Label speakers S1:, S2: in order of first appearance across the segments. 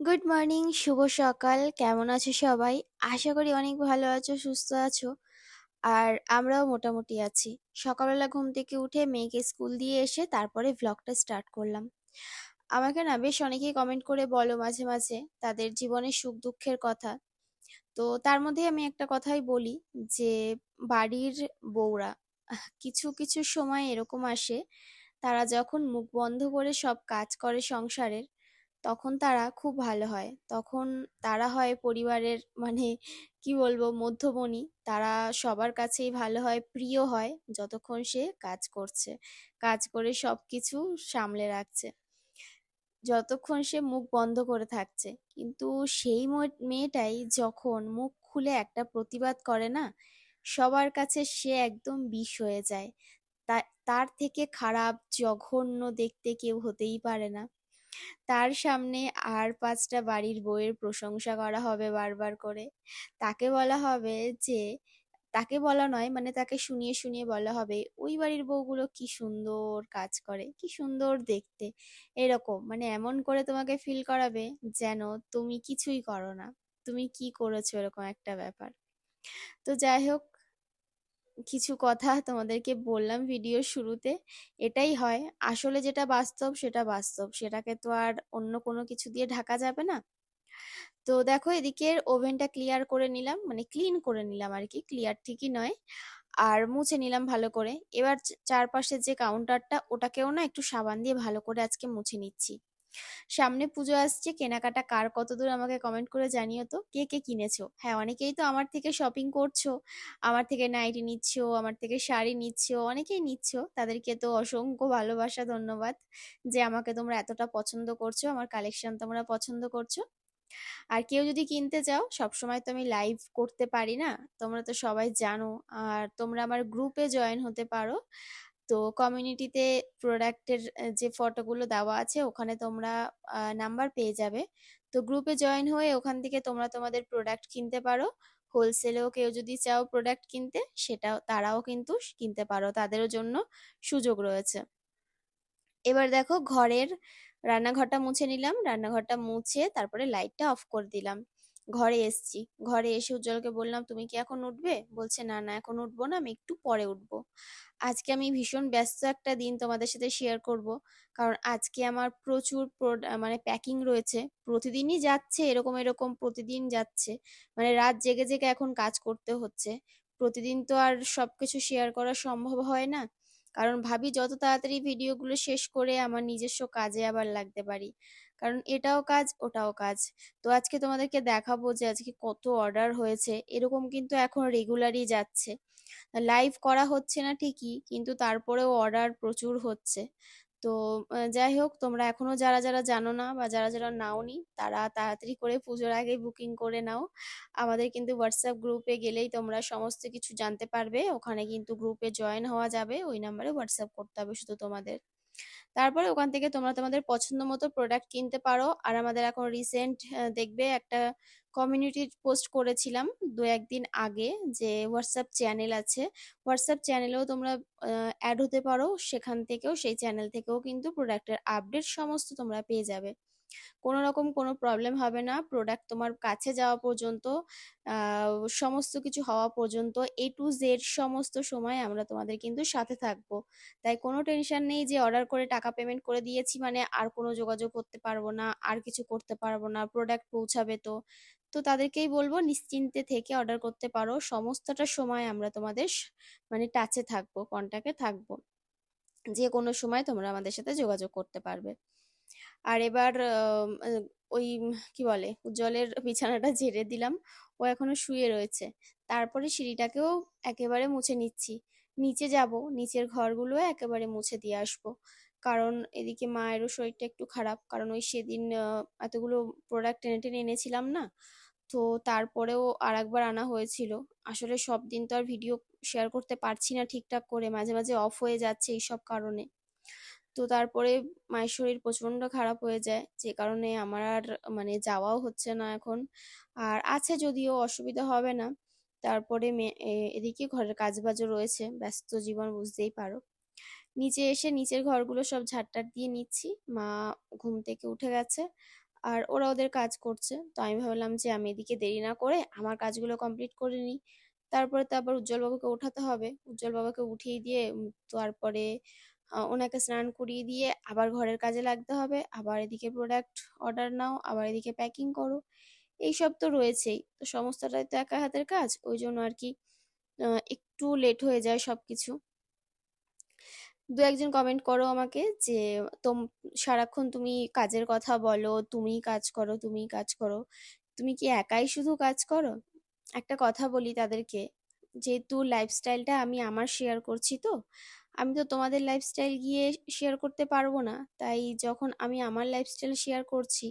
S1: Good morning শুভ সকাল। কেমন আছো সবাই? আশা করি অনেক ভালো আছো, সুস্থ আছো। আর আমরাও মোটামুটি আছি। সকালবেলা ঘুম থেকে উঠে মেয়েকে স্কুল দিয়ে এসে তারপরে ভ্লগটা স্টার্ট করলাম। আমাকে না বেশ অনেকেই কমেন্ট করে বলো মাঝে মাঝে তাদের জীবনের সুখ দুঃখের কথা। তো তার মধ্যে আমি একটা কথাই বলি যে, বাড়ির বউরা, কিছু কিছু সময় এরকম আসে, তারা যখন মুখ বন্ধ করে সব কাজ করে সংসারের তখন তারা খুব ভালো হয়। তখন তারা হয় পরিবারের মানে কি বলব মধ্যমণি। তারা সবার কাছেই ভালো হয়, প্রিয় হয় যতক্ষণ সে কাজ করছে। কাজ করে সব কিছু সামলে রাখছে। যতক্ষণ সে মুখ বন্ধ করে থাকছে। কিন্তু সেই মেয়েটাই যখন মুখ খুলে একটা প্রতিবাদ করে না, সবার কাছে সে একদম বিষ হয়ে যায়। তার থেকে খারাপ, জঘন্য দেখতে কেউ হতেই পারে না। তার সামনে আর পাঁচটা বাড়ির বউয়ের প্রশংসা করা হবে বারবার করে। তাকে বলা হবে যে, তাকে বলা নয় মানে তাকে শুনিয়ে শুনিয়ে বলা হবে, ওই বাড়ির বউগুলো কি সুন্দর কাজ করে, কি সুন্দর দেখতে। এরকম মানে এমন করে তোমাকে ফিল করাবে যেন তুমি কিছুই করো না। তুমি কি করেছ এরকম একটা ব্যাপার? তো যাই হোক কিছু কথা তোমাদেরকে বললাম ভিডিওর শুরুতে। এটাই হয়, আসলে যেটা বাস্তব সেটা বাস্তব, সেটাকে তো আর অন্য কোনো কিছু দিয়ে ঢাকা যাবে না। তো দেখো এদিকের ওভেনটা ক্লিয়ার করে নিলাম মানে ক্লিন করে নিলাম আর কি ক্লিয়ার ঠিকই নয়। আর মুছে নিলাম ভালো করে। এবার চা- চারপাশের যে কাউন্টারটা ওটাকেও না একটু সাবান দিয়ে ভালো করে আজকে মুছে নিচ্ছি। সামনে পুজো আসছে, কেনাকাটা কার কতদূর আমাকে কমেন্ট করে জানিও তো, কে কে কিনেছো? হ্যাঁ অনেকেই তো আমার থেকে শপিং করছ, আমার থেকে নাইটি নিচ্ছো, আমার থেকে শাড়ি নিচ্ছো, অনেকেই নিচ্ছো, তাদেরকে তো অসংখ্য ভালোবাসা, ধন্যবাদ যে আমাকে তোমরা এতটা পছন্দ করছ, আমার কালেকশন তোমরা পছন্দ করছ। আর কেউ যদি কিনতে চাও, সবসময় তো আমি লাইভ করতে পারি না, তোমরা তো সবাই জানো, আর তোমরা আমার গ্রুপে জয়েন হতে পারো। তো কমিউনিটিতে প্রোডাক্টের যে ফটোগুলো দেওয়া আছে, ওখানে তোমরা নাম্বার পেয়ে যাবে। তো গ্রুপে জয়েন হয়ে ওখান থেকে তোমরা তোমাদের প্রোডাক্ট কিনতে পারো। হোলসেলেও কেউ যদি চাও প্রোডাক্ট কিনতে, সেটাও, তারাও কিন্তু কিনতে পারো। তাদেরও জন্য সুযোগ রয়েছে। এবার দেখো, ঘরের রান্নাঘরটা মুছে নিলাম। রান্নাঘরটা মুছে তারপরে লাইটটা অফ করে দিলাম। ঘরে এসছি। ঘরে এসে উজ্জ্বলকে বললাম, তুমি কি এখন উঠবে? বলছে, না না, এখন উঠবো না, আমি একটু পরে উঠবো। আজকে আমি ভীষণ ব্যস্ত একটা দিন তোমাদের সাথে শেয়ার করব, কারণ আজকে আমার প্রচুর মানে প্যাকিং রয়েছে। প্রতিদিনই যাচ্ছে, এরকম এরকম প্রতিদিন যাচ্ছে। মানে রাত জেগে জেগে এখন কাজ করতে হচ্ছে। প্রতিদিন তো আর সবকিছু শেয়ার করা সম্ভব হয় না। কারণ ভাবি, যত তাড়াতাড়ি ভিডিওগুলো শেষ করে আমার নিজস্ব কাজে আবার লাগতে পারি। কারণ এটাও কাজ, ওটাও কাজ। তো আজকে তোমাদেরকে দেখাবো যে আজকে কত অর্ডার হয়েছে, এরকম কিন্তু এখন রেগুলারই যাচ্ছে। লাইভ করা হচ্ছে না ঠিকই, কিন্তু তারপরেও অর্ডার প্রচুর হচ্ছে। তো যাই হোক, তোমরা এখনও যারা যারা জানো না বা যারা যারা নাওনি, তারা তাড়াতাড়ি করে পুজোর আগে বুকিং করে নাও। আমাদের কিন্তু হোয়াটসঅ্যাপ গ্রুপে গেলেই তোমরা সমস্ত কিছু জানতে পারবে। ওখানে কিন্তু গ্রুপে জয়েন হওয়া যাবে, ওই নাম্বারে হোয়াটসঅ্যাপ করতে হবে শুধু তোমাদের। তারপরে ওখান থেকে তোমরা তোমাদের পছন্দ মতো প্রোডাক্ট কিনতে পারো। আর আমাদের এখন রিসেন্ট দেখবে একটা কমিউনিটি পোস্ট করেছিলাম দু একদিন আগে যে হোয়াটসঅ্যাপ চ্যানেল আছে। হোয়াটসঅ্যাপ চ্যানেলেও তোমরা অ্যাড হতে পারো। সেখান থেকেও, সেই চ্যানেল থেকেও কিন্তু প্রোডাক্টের আপডেট সমস্ত তোমরা পেয়ে যাবে। কোনো রকম কোনো প্রবলেম হবে না। প্রোডাক্ট তোমার কাছে যাওয়া পর্যন্ত সমস্ত কিছু হওয়া পর্যন্ত এ টু জেড সমস্ত সময় আমরা তোমাদের কিন্তু সাথে থাকব। তাই কোনো টেনশন নেই যে অর্ডার করে টাকা পেমেন্ট করে দিয়েছি মানে আর কোনো যোগাযোগ করতে পারব না, আর কিছু করতে পারব না প্রোডাক্ট পৌঁছাবে তো। তো তাদেরকেই বলব নিশ্চিন্তে থেকে অর্ডার করতে পারো, সমস্তটা সময় আমরা তোমাদের মানে টাচে থাকব কন্ট্যাক্টে থাকব। যে কোনো সময় তোমরা আমাদের সাথে যোগাযোগ করতে পারবে। আর এবার ওই, কি বলে উজ্জ্বলের বিছানাটা ঝেড়ে দিলাম। ও এখনও শুয়ে রয়েছে। তারপরে সিঁড়িটাকেও একেবারে মুছে নিচ্ছি। নিচে যাব, নিচের ঘরগুলো একেবারে মুছে দিয়ে আসব। কারণ এদিকে মায়েরও শরীরটা একটু খারাপ। কারণ ওই সেদিন এতগুলো প্রোডাক্ট টেনে টেনে এনেছিলাম না? তো তারপরেও আর একবার আনা হয়েছিল। আসলে সব দিন তো আর ভিডিও শেয়ার করতে পারছি না ঠিকঠাক করে। মাঝে মাঝে অফ হয়ে যাচ্ছে এইসব কারণে। তো তারপরে মায়ের শরীর প্রচণ্ড খারাপ হয়ে যায়। যে কারণে আমার আর মানে যাওয়াও হচ্ছে না এখন। আর আছে যদিও, অসুবিধা হবে না। তারপরে এদিকে ঘরের কাজবাজও রয়েছে। ব্যস্ত জীবন বুঝতেই পারো। নিচে এসে নিচের ঘরগুলো সব ঝাড়টার দিয়ে নিচ্ছি। মা ঘুম থেকে উঠে গেছে। আর ওরা ওদের কাজ করছে। তো আমি ভাবলাম যে আমি এদিকে দেরি না করে আমার কাজগুলো কমপ্লিট করে নিই। তারপরে তো আবার উজ্জ্বল বাবুকে উঠাতে হবে। উজ্জ্বল বাবাকে উঠিয়ে দিয়ে তারপরে ওনাকে স্নান করিয়ে দিয়ে আবার ঘরের কাজে লাগতে হবে। আবার এদিকে প্রোডাক্ট অর্ডার নাও, আবার এদিকে প্যাকিং করো। এইসব তো রয়েছেই। তো সমস্তটাই তো একা হাতের কাজ, ওই জন্য আর কি একটু লেট হয়ে যায় সব কিছু দু একজন কমেন্ট করো আমাকে যে, তোম, সারাক্ষণ তুমি কাজের কথা বলো তুমি কাজ করো তুমি কাজ করো। তুমি কি একাই শুধু কাজ করো? একটা কথা বলি তাদেরকে, যেহেতু লাইফস্টাইলটা আমি আমার শেয়ার করছি তো আমি তো তোমাদের লাইফস্টাইল গিয়ে শেয়ার করতে পারব না। তাই যখন আমি আমার লাইফস্টাইল শেয়ার করছি,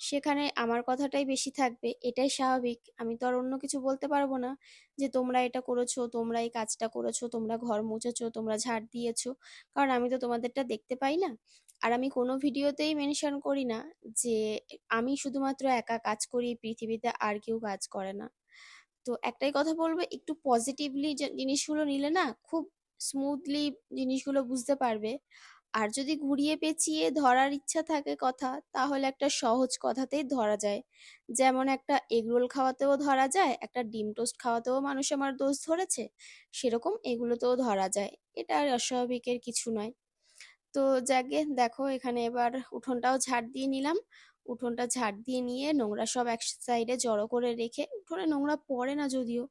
S1: সেখানে আমার কথাটাই বেশি থাকবে, এটাই স্বাভাবিক। আমি তো আর অন্য কিছু বলতে পারব না যে তোমরা এটা করেছ, তোমরা এই কাজটা করেছ, তোমরা ঘর মুছেছো, তোমরা ঝাড় দিয়েছ। কারণ আমি তো তোমাদেরটা দেখতে পাই না। আর আমি কোনো ভিডিওতেই মেনশন করি না যে আমি শুধুমাত্র একা কাজ করি পৃথিবীতে আর কেউ কাজ করে না। তো একটাই কথা বলব, একটু পজিটিভলি জিনিসগুলো নিলে না, খুব স্মুথলি জিনিসগুলো বুঝতে পারবে। আর যদি ঘুরিয়ে পেঁচিয়ে ধরার ইচ্ছা থাকে কথা, তাহলে একটা সহজ কথাতেই ধরা যায়। যেমন একটা এগরোল খাওয়াতেও ধরা যায়, একটা ডিম টোস্ট খাওয়াতেও মানুষ আমার দোষ ধরেছে, সেরকম এগুলোতেও ধরা যায়। এটা আর অস্বাভাবিকের কিছু নয়। তো যাকে দেখো এখানে এবার উঠোনটাও ঝাড় দিয়ে নিলাম। উঠোনটা ঝাড় দিয়ে নিয়ে নোংরা সব এক সাইডে জড়ো করে রেখে, উঠোনে নোংরা পড়ে না যদিও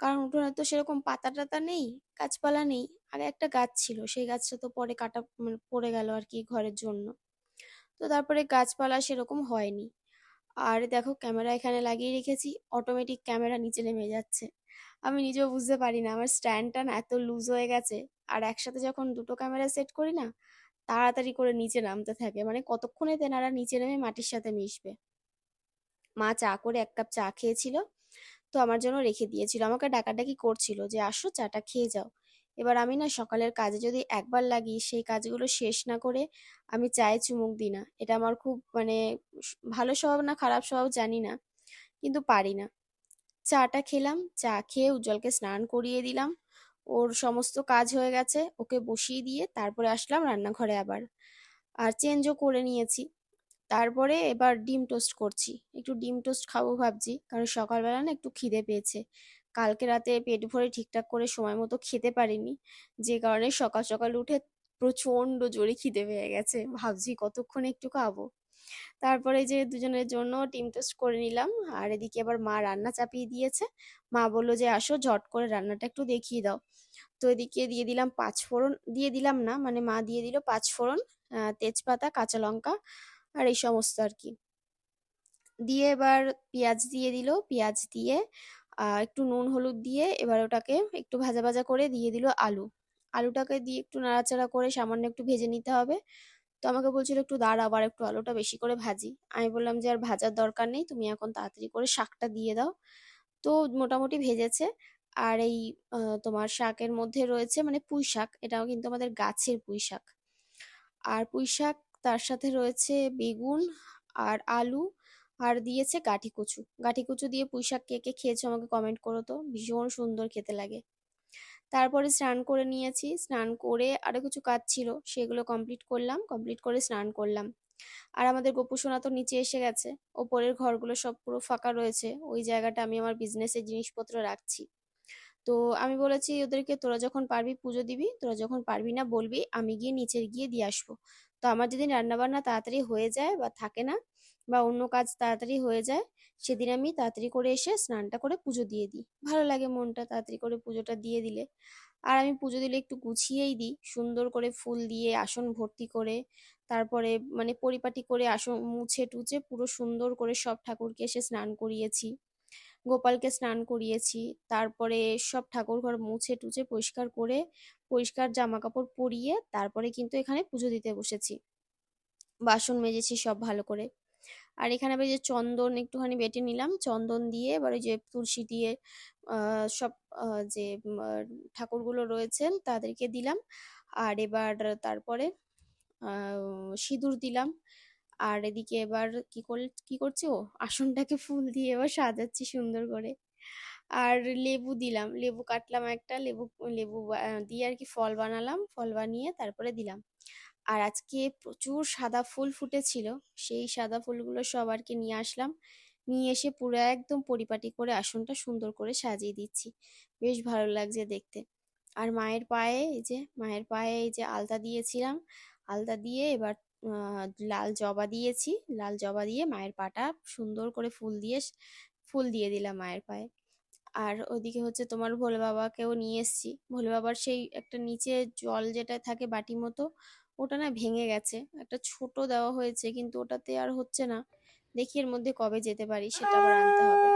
S1: কারণ উঠোনে তো সেরকম পাতা টাতা নেই, গাছপালা নেই, আগে একটা গাছ ছিল, সেই গাছটা তো পরে কাটা মানে পড়ে গেল আর কি ঘরের জন্য। তো তারপরে গাছপালা সেরকম হয়নি। আর দেখো ক্যামেরা এখানে লাগিয়ে রেখেছি অটোমেটিক ক্যামেরা নিচে নেমে যাচ্ছে। আমি নিজেও বুঝতে পারি না, আমার স্ট্যান্ডটা না এত লুজ হয়ে গেছে। আর একসাথে যখন দুটো ক্যামেরা সেট করি না, তাড়াতাড়ি করে নিচে নামতে থাকে। মানে কতক্ষণে তেনারা নিচে নেমে মাটির সাথে মিশবে? মা চা করে এক কাপ চা খেয়েছিল তো আমার জন্য রেখে দিয়েছিল। আমাকে ডাকাডাকি করছিল যে, আসো চাটা খেয়ে যাও। এবার আমি না সকালের কাজে যদি একবার লাগি, সেই কাজগুলো শেষ না করে আমি চায়ে চুমুক দিই না। এটা আমার খুব মানে ভালো স্বভাব না খারাপ স্বভাব জানি না, কিন্তু পারি না। চাটা খেলাম, চা খেয়ে উজ্জ্বলকে স্নান করিয়ে দিলাম। ওর সমস্ত কাজ হয়ে গেছে, ওকে বসিয়ে দিয়ে তারপরে আসলাম রান্নাঘরে আবার। আর চেঞ্জও করে নিয়েছি। তারপরে এবার ডিম টোস্ট করছি। একটু ডিম টোস্ট খাব ভাবছি, কারণ সকালবেলা না একটু খিদে পেয়েছে। কালকে রাতে পেট ভরে ঠিকঠাক করে সময় মতো খেতে পারিনি, যে কারণে সকাল সকাল উঠে প্রচণ্ড জোরে খিদে পেয়ে গেছে। ভাবছি কতক্ষণ একটু খাব। তারপরে যে দুজনের জন্য ডিম টোস্ট করে নিলাম, আর এদিকে আবার মা রান্না চাপিয়ে দিয়েছে। মা বলল যে, আসো ঝট করে রান্নাটা একটু দেখিয়ে দাও। তো এদিকে দিয়ে দিলাম পাঁচ ফোড়ন দিয়ে দিলাম না মানে মা দিয়ে দিল পাঁচ ফোড়ন তেজপাতা, কাঁচা লঙ্কা আর এই সমস্ত আর কি। দিয়ে এবার পেঁয়াজ দিয়ে দিল, পেঁয়াজ দিয়ে একটু নুন, হলুদ দিয়ে এবার ওটাকে একটু ভাজা ভাজা করে দিয়ে দিল আলু। আলুটাকে দিয়ে একটু নাড়াচাড়া করে সামান্য একটু ভেজে নিতে হবে। তো আমাকে বলছিল একটু দাঁড় আবার একটু আলুটা বেশি করে ভাজি। আমি বললাম যে আর ভাজার দরকার নেই, তুমি এখন তাড়াতাড়ি করে শাকটা দিয়ে দাও। তো মোটামুটি ভেজেছে। আর এই তোমার শাকের মধ্যে রয়েছে মানে পুঁই শাক এটাও কিন্তু আমাদের গাছের পুঁই শাক আর পুঁই শাক তার সাথে রয়েছে বেগুন আর আলু, আর দিয়েছে গাঠি কচু। গাঠি কচু দিয়ে পুঁই শাক কে কে খেয়েছো আমাকে কমেন্ট করো তো। ভীষণ সুন্দর খেতে লাগে। তারপরে স্নান করে নিয়েছি। স্নান করে আরও কিছু কাজ ছিল, সেগুলো কমপ্লিট করলাম। কমপ্লিট করে স্নান করলাম। আর আমাদের গোপুসোনা তো নিচে এসে গেছে। ওপরের ঘরগুলো সব পুরো ফাঁকা রয়েছে। ওই জায়গাটা আমি আমার বিজনেসের জিনিসপত্র রাখছি। তো আমি বলেছি, ওদেরকে তোরা যখন পারবি পুজো দিবি, তোরা যখন পারবি না বলবি, আমি গিয়ে নিচের গিয়ে দিয়ে আসব। তো আমার যেদিন রান্নাবান্না তাড়াতাড়ি হয়ে যায় বা থাকে না বা অন্য কাজ তাড়াতাড়ি হয়ে যায়, সেদিন আমি তাড়াতাড়ি করে এসে স্নানটা করে পুজো দিয়ে দিই। ভালো লাগে মনটা তাড়াতাড়ি করে পুজোটা দিয়ে দিলে। আর আমি পুজো দিলে একটু গুছিয়েই দিই। সুন্দর করে ফুল দিয়ে আসন ভর্তি করে, তারপরে মানে পরিপাটি করে আসন মুছে টুছে পুরো সুন্দর করে সব ঠাকুরকে এসে স্নান করিয়েছি। গোপালকে স্নান করিয়েছি। তারপরে সব ঠাকুর ঘর মুছে টুছে পরিষ্কার করে, পরিষ্কার জামা কাপড় পরিয়ে তারপরে কিন্তু এখানে পুজো দিতে বসেছি। বাসন মেজেছি সব ভালো করে। আর এখানে আবার যে চন্দন একটুখানি বেটে নিলাম। চন্দন দিয়ে এবার ওই যে তুলসী দিয়ে সব যে ঠাকুরগুলো রয়েছেন তাদেরকে দিলাম। আর এবার তারপরে সিঁদুর দিলাম। আর এদিকে এবার কি কর, কি করছি ও? আসনটাকে ফুল দিয়ে এবার সাজাচ্ছি সুন্দর করে। আর লেবু দিলাম, লেবু কাটলাম একটা, লেবু লেবু দিয়ে আর কি ফল বানালাম, ফল বানিয়ে তারপরে দিলাম। আর আজকে প্রচুর সাদা ফুল ফুটেছিল, সেই সাদা ফুলগুলো সব আর কি নিয়ে আসলাম। নিয়ে এসে পুরো একদম পরিপাটি করে আসনটা সুন্দর করে সাজিয়ে দিচ্ছি। বেশ ভালো লাগছে দেখতে। আর মায়ের পায়ে এই যে, মায়ের পায়ে এই যে আলতা দিয়েছিলাম, আলতা দিয়ে এবার লাল জবা দিয়েছি। লাল জবা দিয়ে মায়ের পাটা সুন্দর করে ফুল দিয়ে ফুল দিয়ে দিলাম মায়ের পায়ে। আর ওইদিকে হচ্ছে তোমার ভোলে বাবাকেও নিয়ে এসেছি। ভোলে বাবার সেই একটা নিচে জল যেটা থাকে বাটি মতো, ওটা না ভেঙে গেছে। একটা ছোট দেওয়া হয়েছে, কিন্তু ওটাতে আর হচ্ছে না। দেখি এর মধ্যে কবে যেতে পারি, সেটা আবার আনতে হবে।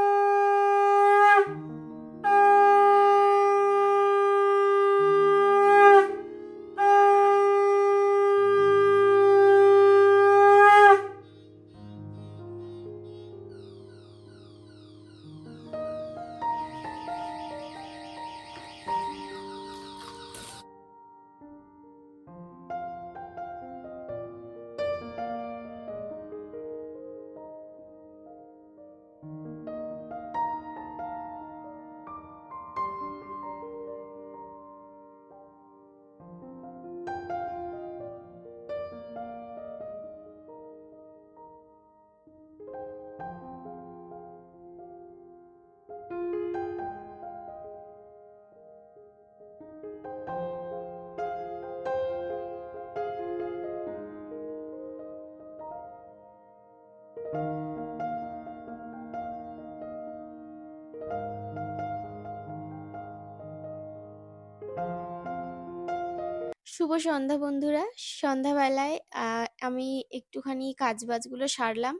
S1: শুভ সন্ধ্যা বন্ধুরা। সন্ধ্যাবেলায় আমি একটুখানি কাজবাজগুলো সারলাম।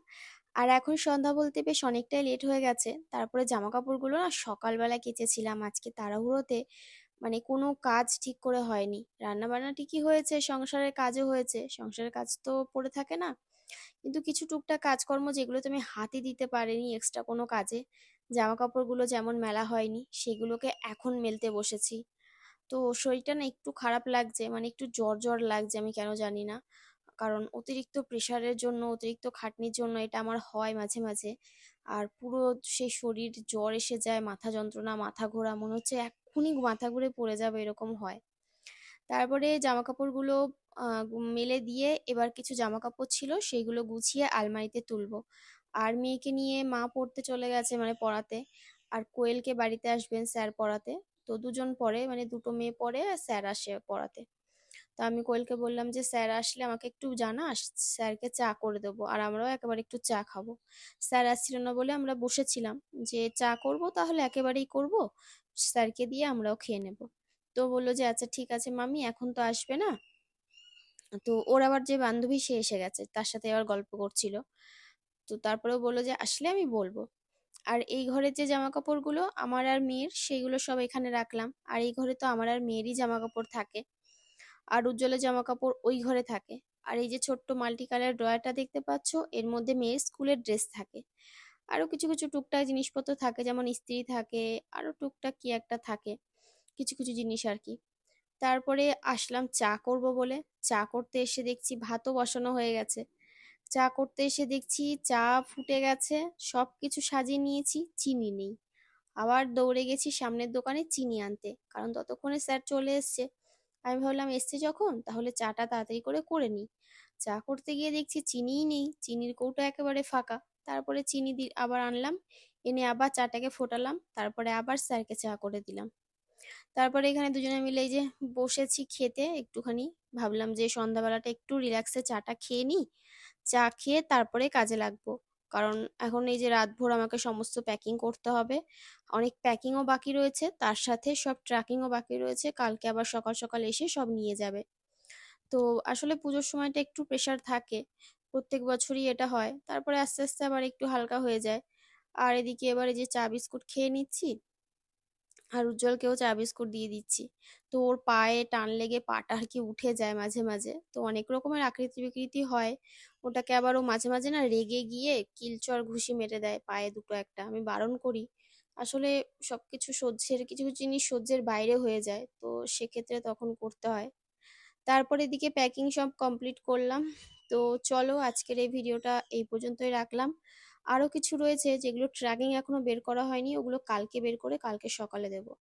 S1: আর এখন সন্ধ্যা বলতে বেশ অনেকটাই লেট হয়ে গেছে। তারপরে জামা কাপড়গুলো না সকালবেলা কেচেছিলাম। আজকে তাড়াহুড়োতে মানে কোনো কাজ ঠিক করে হয়নি। রান্না বান্না ঠিকই হয়েছে, সংসারের কাজও হয়েছে। সংসারের কাজ তো পড়ে থাকে না। কিন্তু কিছু টুকটাক কাজকর্ম যেগুলো তুমি হাতে দিতে পারেনি এক্সট্রা কোনো কাজে জামা কাপড়গুলো যেমন মেলা হয়নি, সেগুলোকে এখন মেলতে বসেছি। তো শরীরটা না একটু খারাপ লাগছে মানে একটু জ্বর জ্বর লাগছে আমি কেন জানি না। কারণ অতিরিক্ত প্রেশারের জন্য, অতিরিক্ত খাটনির জন্য এটা আমার হয় মাঝে মাঝে। আর পুরো সেই শরীর জ্বর এসে যায়, মাথা যন্ত্রণা, মাথা ঘোরা, মনে হচ্ছে এক্ষুনি মাথা ঘুরে পড়ে যাবে এরকম হয়। তারপরে জামা কাপড়গুলো মেলে দিয়ে এবার কিছু জামা কাপড় ছিল সেইগুলো গুছিয়ে আলমারিতে তুলবো। আর মেয়েকে নিয়ে মা পড়তে চলে গেছে মানে পড়াতে। আর কোয়েলকে বাড়িতে আসবেন স্যার পড়াতে। তো দুজন পড়ে মানে দুটো মেয়ে পড়ে আর স্যার আসে পড়াতে। তো আমি কোয়েলকে বললাম যে, স্যার আসলে আমাকে একটু জানাস, স্যারকে চা করে দেবো আর আমরাও একেবারে একটু চা খাব। স্যার আসছিল না বলে আমরা বসেছিলাম যে, চা করব তাহলে একেবারেই করব, স্যারকে দিয়ে আমরাও খেয়ে নেব। তো বলল যে আচ্ছা ঠিক আছে মামি, এখন তো আসবে না। তো ওর আবার যে বান্ধবী সে এসে গেছে, তার সাথে আবার গল্প করছিল। তো তারপরেও বলল যে, আসলে আমি বলব। আর এই ঘরের যে জামা কাপড়গুলো আমার আর মেয়ের সেগুলো সব এখানে রাখলাম। আর এই ঘরে তো আমার আর মেয়েরই জামা কাপড় থাকে। আর উজ্জ্বলের জামা কাপড় ওই ঘরে থাকে। আর এই যে ছোট্ট মাল্টি কালার ড্রয়ারটা দেখতে পাচ্ছো, এর মধ্যে মেয়ের স্কুলের ড্রেস থাকে। আরও কিছু কিছু টুকটাক জিনিসপত্র থাকে, যেমন ইস্ত্রি থাকে আরও টুকটাক কি একটা থাকে, কিছু কিছু জিনিস আর কি। তারপরে আসলাম চা করব বলে। চা করতে এসে দেখছি ভাতও বসানো হয়ে গেছে। চা করতে এসে দেখছি চা ফুটে গেছে সব কিছু সাজিয়ে নিয়েছি, চিনি নেই। আবার দৌড়ে গেছি সামনের দোকানে চিনি আনতে, কারণ ততক্ষণে স্যার চলে এসছে। আমি ভাবলাম, এসছে যখন? তাহলে চাটা তাড়াতাড়ি করে করে নিই। চা করতে গিয়ে দেখছি চিনিই নেই, চিনির কৌটো একেবারে ফাঁকা। তারপরে চিনি দি, আবার আনলাম, এনে আবার চাটাকে ফোটালাম, তারপরে আবার স্যারকে চা করে দিলাম। তারপরে এখানে দুজনে মিলে যে বসেছি খেতে একটুখানি, ভাবলাম যে সন্ধ্যাবেলাটা একটু রিল্যাক্সে চাটা খেয়ে নিই। চা খেয়ে তারপরে কাজে লাগবো। কারণ এখন এই যে রাতভর আমাকে সমস্ত প্যাকিং করতে হবে, অনেক প্যাকিংও বাকি রয়েছে, তার সাথে সব ট্র্যাকিংও বাকি রয়েছে, কালকে আবার সকাল সকাল এসে সব নিয়ে যাবে। তো আসলে পুজোর সময়টা একটু প্রেশার থাকে, প্রত্যেক বছরই এটা হয়, তারপরে আস্তে আস্তে আবার একটু হালকা হয়ে যায়। আর এদিকে এবারে যে চা বিস্কুট খেয়ে নিচ্ছি আর উজ্জ্বলকেও চা বিস্কুট দিয়ে দিচ্ছি। তো ওর পায়ে টান লেগে পাটা আর কি উঠে যায় মাঝে মাঝে। তো অনেক রকমের আকৃতি বিকৃতি হয়। ওটাকে আবার ও মাঝে মাঝে না রেগে গিয়ে কিলচর ঘুষি মেরে দেয় পায়ে দুটো একটা। আমি বারণ করি। আসলে সবকিছু সহ্যের, কিছু কিছু জিনিস সহ্যের বাইরে হয়ে যায়। তো সেক্ষেত্রে তখন করতে হয়। তারপর এদিকে প্যাকিং সব কমপ্লিট করলাম। তো চলো আজকের এই ভিডিওটা এই পর্যন্তই রাখলাম। আরও কিছু রয়েছে যেগুলো ট্র্যাকিং এখনও বের করা হয়নি, ওগুলো কালকে বের করে কালকে সকালে দেবো।